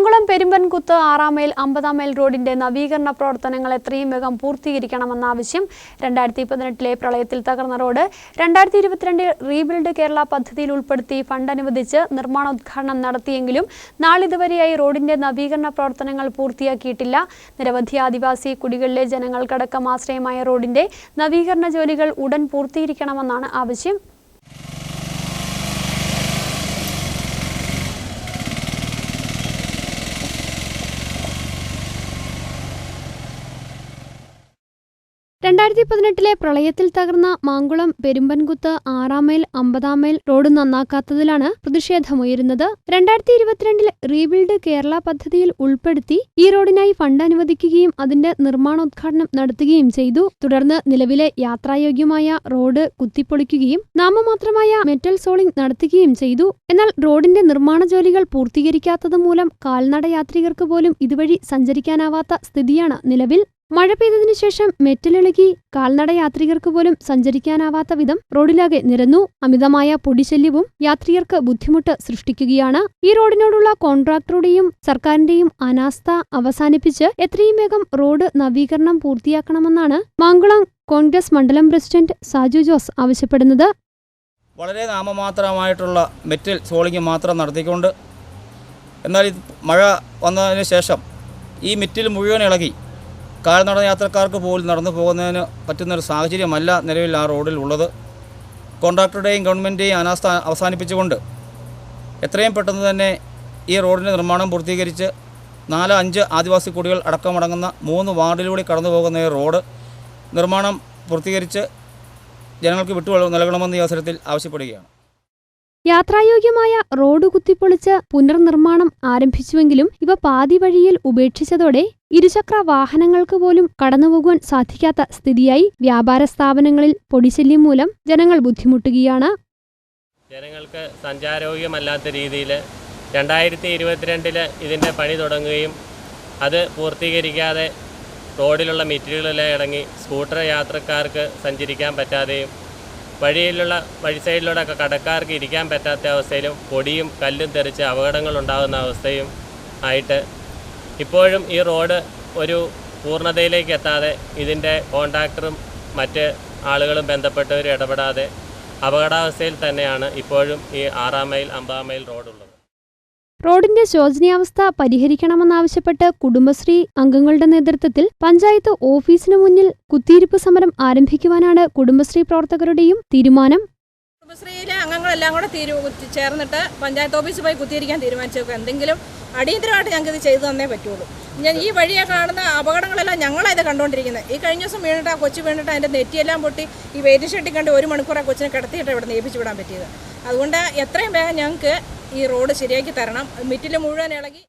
മാങ്കുളം പെരുമ്പൻകുത്ത് ആറാം മൈൽ അമ്പതാം മൈൽ റോഡിന്റെ നവീകരണ പ്രവർത്തനങ്ങൾ എത്രയും വേഗം പൂർത്തീകരിക്കണമെന്ന ആവശ്യം രണ്ടായിരത്തി പതിനെട്ടിലെ പ്രളയത്തിൽ തകർന്ന റോഡ് രണ്ടായിരത്തി ഇരുപത്തിരണ്ടിൽ റീബിൽഡ് കേരള പദ്ധതിയിൽ ഉൾപ്പെടുത്തി ഫണ്ട് അനുവദിച്ച് നിർമ്മാണോദ്ഘാടനം നടത്തിയെങ്കിലും നാളിതുവരെയായി റോഡിന്റെ നവീകരണ പ്രവർത്തനങ്ങൾ പൂർത്തിയാക്കിയിട്ടില്ല. നിരവധി ആദിവാസി കുടികളിലെ ജനങ്ങൾക്കടക്കം ആശ്രയമായ റോഡിന്റെ നവീകരണ ജോലികൾ ഉടൻ പൂർത്തീകരിക്കണമെന്നാണ് ആവശ്യം. രണ്ടായിരത്തി പതിനെട്ടിലെ പ്രളയത്തിൽ തകർന്ന മാങ്കുളം പെരുമ്പൻകുത്ത് ആറാം മൈൽ അമ്പതാം മൈൽ റോഡ് നന്നാക്കാത്തതിലാണ് പ്രതിഷേധമുയരുന്നത്. രണ്ടായിരത്തി ഇരുപത്തിരണ്ടിൽ റീബിൽഡ് കേരള പദ്ധതിയിൽ ഉൾപ്പെടുത്തി ഈ റോഡിനായി ഫണ്ട് അനുവദിക്കുകയും അതിന്റെ നിർമ്മാണോദ്ഘാടനം നടത്തുകയും ചെയ്തു. തുടർന്ന് നിലവിലെ യാത്രായോഗ്യമായ റോഡ് കുത്തിപ്പൊളിക്കുകയും നാമമാത്രമായ മെറ്റൽ സോളിംഗ് നടത്തുകയും ചെയ്തു. എന്നാൽ റോഡിന്റെ നിർമ്മാണ ജോലികൾ പൂർത്തീകരിക്കാത്തത് മൂലം കാൽനട യാത്രികർക്ക് പോലും ഇതുവഴി സഞ്ചരിക്കാനാവാത്ത സ്ഥിതിയാണ് നിലവിൽ. മഴ പെയ്തതിനു ശേഷം മെറ്റലിളകി കാൽനട യാത്രികർക്ക് പോലും സഞ്ചരിക്കാനാവാത്ത വിധം റോഡിലാകെ നിരന്നു. അമിതമായ പൊടിശല്യവും യാത്രികർക്ക് ബുദ്ധിമുട്ട് സൃഷ്ടിക്കുകയാണ്. ഈ റോഡിനോടുള്ള കോൺട്രാക്ടറുടെയും സർക്കാരിന്റെയും അനാസ്ഥ അവസാനിപ്പിച്ച് എത്രയും വേഗം റോഡ് നവീകരണം പൂർത്തിയാക്കണമെന്നാണ് മാങ്കുളം കോൺഗ്രസ് മണ്ഡലം പ്രസിഡന്റ് സാജു ജോസ് ആവശ്യപ്പെടുന്നത്. വളരെ നാമമാത്രമായിട്ടുള്ള മെറ്റൽ സോളിംഗ് മാത്രം നടത്തിക്കൊണ്ട് എന്നാൽ മഴ വന്നതിന് ശേഷം ഈ മെറ്റിൽ മുഴുവൻ ഇളകി. കാൽനട യാത്രക്കാർക്ക് പോലും നടന്നു പോകുന്നതിന് പറ്റുന്നൊരു സാഹചര്യമല്ല നിലവിൽ ആ റോഡിൽ ഉള്ളത്. കോൺട്രാക്ടറുടെയും ഗവൺമെന്റിന്റെയും അനാസ്ഥ അവസാനിപ്പിച്ചുകൊണ്ട് എത്രയും പെട്ടെന്ന് തന്നെ ഈ റോഡിന്റെ നിർമ്മാണം പൂർത്തീകരിച്ച് നാല് അഞ്ച് ആദിവാസി കുടികൾ അടക്കമടങ്ങുന്ന മൂന്ന് വാർഡിലൂടെ കടന്നു പോകുന്ന ഈ റോഡ് നിർമ്മാണം പൂർത്തീകരിച്ച് ജനങ്ങൾക്ക് വിട്ടു നൽകണമെന്ന് ഈ അവസരത്തിൽ ആവശ്യപ്പെടുകയാണ്. യാത്രായോഗ്യമായ റോഡ് കുത്തിപ്പൊളിച്ച് പുനർനിർമ്മാണം ആരംഭിച്ചുവെങ്കിലും ഇവ പാതി വഴിയിൽ ഉപേക്ഷിച്ചതോടെ ഇരുചക്ര വാഹനങ്ങൾക്ക് പോലും കടന്നുപോകുവാൻ സാധിക്കാത്ത സ്ഥിതിയായി വ്യാപാര സ്ഥാപനങ്ങളിൽ പൊടിശല്യം മൂലം ജനങ്ങൾ ബുദ്ധിമുട്ടുകയാണ്. ജനങ്ങൾക്ക് സഞ്ചാരോഗ്യമല്ലാത്ത രീതിയിൽ രണ്ടായിരത്തി ഇരുപത്തിരണ്ടിൽ ഇതിന്റെ പണി തുടങ്ങുകയും അത് പൂർത്തീകരിക്കാതെ റോഡിലുള്ള മെറ്റീരിയലെല്ലാം ഇറങ്ങി സ്കൂട്ടർ യാത്രക്കാർക്ക് സഞ്ചരിക്കാൻ പറ്റാതെയും വഴിയിലുള്ള വഴി സൈഡിലൂടെ ഒക്കെ കടക്കാർക്ക് ഇരിക്കാൻ പറ്റാത്ത അവസ്ഥയിലും പൊടിയും കല്ലും തെറിച്ച് അപകടങ്ങൾ ഉണ്ടാകുന്ന അവസ്ഥയും ആയിട്ട് ഇപ്പോഴും ഈ റോഡ് ഒരു പൂർണതയിലേക്ക് എത്താതെ ഇതിന്റെ കോൺട്രാക്ടറും മറ്റ് ആളുകളും ബന്ധപ്പെട്ടവരും ഇടപെടാതെ അപകടാവസ്ഥയിൽ തന്നെയാണ് ഇപ്പോഴും ഈ ആറാം മൈൽ അമ്പതാം മൈൽ റോഡുള്ളത്. റോഡിന്റെ ശോചനീയാവസ്ഥ പരിഹരിക്കണമെന്നാവശ്യപ്പെട്ട് കുടുംബശ്രീ അംഗങ്ങളുടെ നേതൃത്വത്തിൽ പഞ്ചായത്ത് ഓഫീസിനു മുന്നിൽ കുത്തിയിരിപ്പ് സമരം ആരംഭിക്കുവാനാണ് കുടുംബശ്രീ പ്രവർത്തകരുടെയും തീരുമാനം. കുടുംബശ്രീയിലെ അംഗങ്ങളെല്ലാം കൂടെ ചേർന്നിട്ട് പഞ്ചായത്ത് ഓഫീസിൽ പോയി കുത്തിയിരിക്കാൻ തീരുമാനിച്ചേക്കും എന്തെങ്കിലും അടിയന്തരമായിട്ട് ഞങ്ങൾക്ക് ഇത് ചെയ്തു തന്നേ പറ്റുള്ളൂ. ഞാൻ ഈ വഴിയെ കാണുന്ന അപകടങ്ങളെല്ലാം ഞങ്ങളാണ് ഇത് കണ്ടുകൊണ്ടിരിക്കുന്നത് ഈ കഴിഞ്ഞ ദിവസം വീണിട്ട് ആ കൊച്ചു വീണിട്ട് അതിന്റെ നെറ്റിയെല്ലാം പൊട്ടി ഈ വെയിറ്റ് ഷെട്ടി കണ്ട് ഒരു മണിക്കൂർ ആ കൊച്ചിനെ കിടത്തിയിട്ട് ഇവിടെ ഏൽപ്പിച്ചു വിടാൻ പറ്റിയത്. അതുകൊണ്ട് എത്രയും വേഗം ഞങ്ങൾക്ക് ഈ റോഡ് ശരിയാക്കി തരണം. മിറ്റിൽ മുഴുവൻ ഇളകി.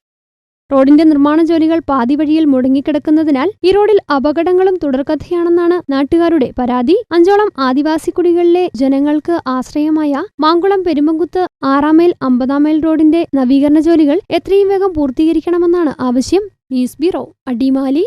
റോഡിന്റെ നിർമ്മാണ ജോലികൾ പാതി വഴിയിൽ മുടങ്ങിക്കിടക്കുന്നതിനാൽ ഈ റോഡിൽ അപകടങ്ങളും തുടർക്കഥയാണെന്നാണ് നാട്ടുകാരുടെ പരാതി. അഞ്ചോളം ആദിവാസി കുടികളിലെ ജനങ്ങൾക്ക് ആശ്രയമായ മാങ്കുളം പെരുമങ്കുത്ത് ആറാം മൈൽ അമ്പതാം മൈൽ റോഡിന്റെ നവീകരണ ജോലികൾ എത്രയും വേഗം പൂർത്തീകരിക്കണമെന്നാണ് ആവശ്യം. News bureau Adimali.